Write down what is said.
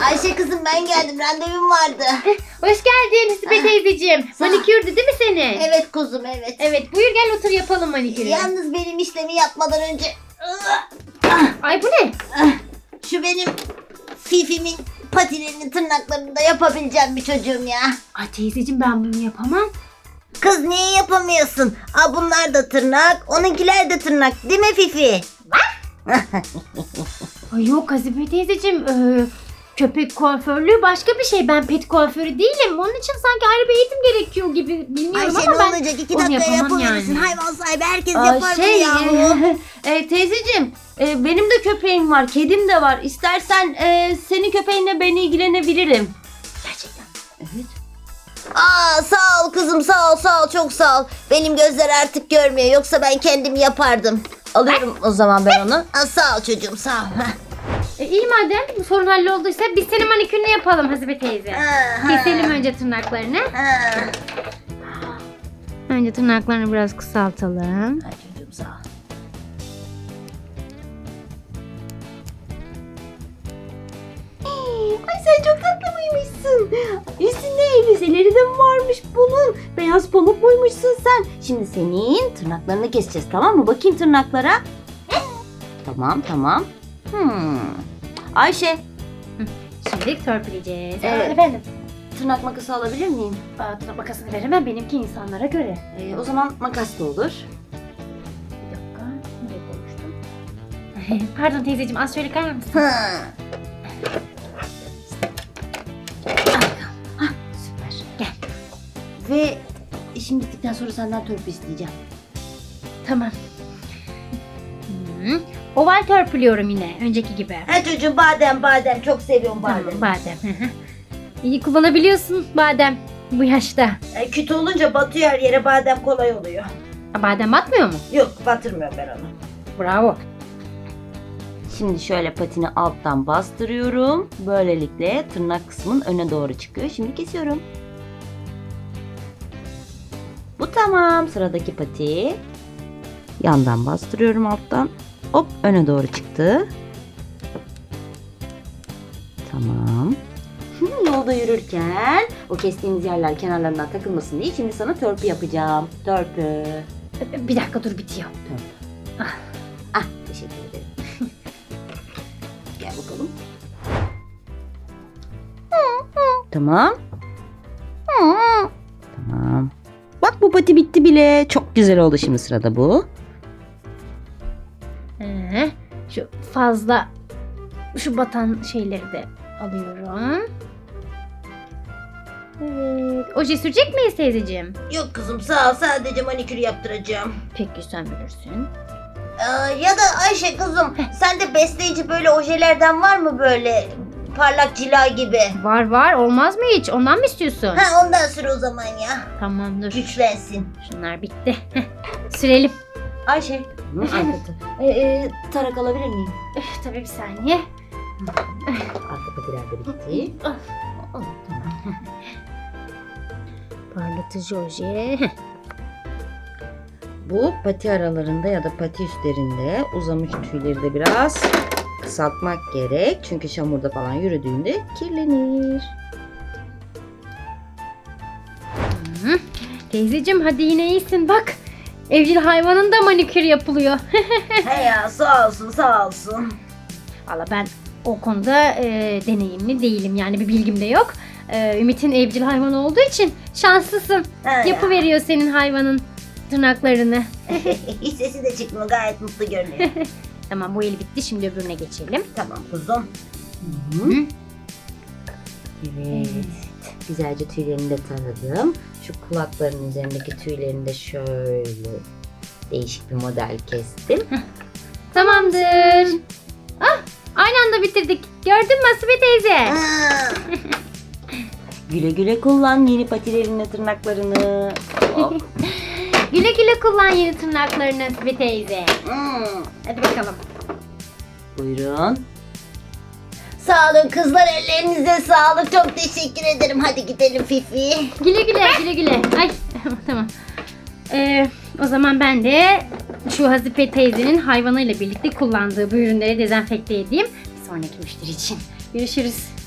Ayşe kızım ben geldim randevum vardı. Hoş geldin Hasibe teyzeciğim. Sağ ol. Manikürdü değil mi senin? Evet kuzum evet. Evet buyur gel otur yapalım manikürü. Yalnız benim işlemi yapmadan önce Ay bu ne? şu benim Fifi'min patilerini tırnaklarını da yapabileceğim bir çocuğum ya. Ay teyzeciğim ben bunu yapamam. Kız niye yapamıyorsun? Aa bunlar da tırnak, onunkiler de tırnak değil mi Fifi? Ay yok Hasibe teyzeciğim. ee, köpek kuaförlüğü başka bir şey. Ben pet kuaförü değilim. Onun için sanki ayrı bir eğitim gerekiyor gibi bilmiyorum Ayşe ama ne ben olacak? İki onu dakika yapamam yani. Hayvan sahibi herkes Aa, yapar şey, bunu yahu. e, teyzeciğim e, benim de köpeğim var, kedim de var. İstersen e, senin köpeğinle ben ilgilenebilirim. Gerçekten. Evet. Aa sağ ol kızım sağ ol sağ ol çok sağ ol. Benim gözler artık görmüyor yoksa ben kendim yapardım. Alıyorum o zaman ben onu. Aa, sağ ol çocuğum sağ ol. E, iyi madem bu sorun hallolduysa biz senin manikürünü yapalım Hasibe teyze. Keselim önce tırnaklarını. Önce tırnaklarını biraz kısaltalım. Ay çocuğum sağ ol. Ay sen çok tatlı mıymışsın? Üstünde elbiseleri de varmış bunun? Beyaz pamuk muymuşsun sen? Şimdi senin tırnaklarını keseceğiz tamam mı? Bakayım tırnaklara. tamam tamam. Hmm. Ayşe Şimdi törpüleyeceğiz. Evet. Aa, efendim. tırnak makası alabilir miyim? Aa, tırnak makasını veremem benimki insanlara göre. E, o zaman makas da olur. Bir dakika. Nereye koymuştum? Pardon teyzeciğim az şöyle kayar mısın? Ha. Süper. Gel. Ve işim bittikten sonra senden törpü isteyeceğim. Tamam. Hı. Oval törpülüyorum yine önceki gibi. Ha çocuğum badem badem çok seviyorum badem. Tamam badem. Hı hı. İyi kullanabiliyorsun badem bu yaşta. E, kötü olunca batıyor her yere badem kolay oluyor. Aa, Badem batmıyor mu? Yok batırmıyorum ben onu. Bravo. Şimdi şöyle patini alttan bastırıyorum. Böylelikle tırnak kısmın öne doğru çıkıyor. Şimdi kesiyorum. Bu tamam. Sıradaki pati. Yandan bastırıyorum alttan. Hop öne doğru çıktı. Tamam. Şimdi yolda yürürken o kestiğimiz yerler kenarlarından takılmasın diye şimdi sana törpü yapacağım. Törpü. Bir dakika dur bitiyor. Ah teşekkür ederim. Gel bakalım. Tamam. Tamam. Bak bu pati bitti bile. Çok güzel oldu şimdi sırada bu. Şu fazla şu batan şeyleri de alıyorum. Evet. Oje sürecek miyiz teyzeciğim? Yok kızım sağ ol sadece manikür yaptıracağım. Peki sen bilirsin. Ee, ya da Ayşe kızım sende besleyici böyle ojelerden var mı böyle parlak cila gibi? Var var olmaz mı hiç? Ondan mı istiyorsun? Ha ondan sür o zaman ya. Tamam dur. Güçlensin. Şunlar bitti. Sürelim. Ayşe. Ee, e, tarak alabilir miyim? Üf, tabii bir saniye. Arka patiler de bitti. Ah, ah, Parlatıcı oje. Bu pati aralarında ya da pati üstlerinde uzamış tüyleri de biraz kısaltmak gerek. Çünkü çamurda falan yürüdüğünde kirlenir. Teyzeciğim hadi yine iyisin bak. Evcil hayvanın da manikür yapılıyor. He ya sağ olsun sağ olsun. Valla ben o konuda e, deneyimli değilim yani bir bilgim de yok. E, Ümit'in evcil hayvan olduğu için şanslısın. Ha ya. Yapıveriyor senin hayvanın tırnaklarını. Hiç sesi de çıkmıyor gayet mutlu görünüyor. Tamam bu el bitti şimdi öbürüne geçelim. tamam kuzum. Hı. Evet. Güzelce tüylerini de taradım. Şu kulaklarının üzerindeki tüylerini de şöyle değişik bir model kestim. Tamamdır. Ah aynı anda bitirdik. Gördün mü Asibe teyze? Güle güle kullan yeni patilerini, tırnaklarını. Hop. Güle güle kullan yeni tırnaklarını Asibe teyze. Hadi bakalım. Buyurun. Sağ olun kızlar ellerinize sağlık çok teşekkür ederim. Hadi gidelim Fifi. Güle güle güle güle. Ay tamam. Ee, o zaman ben de şu Hazife teyzenin hayvanıyla birlikte kullandığı bu ürünleri dezenfekte edeyim. Bir sonraki müşteri için. Görüşürüz.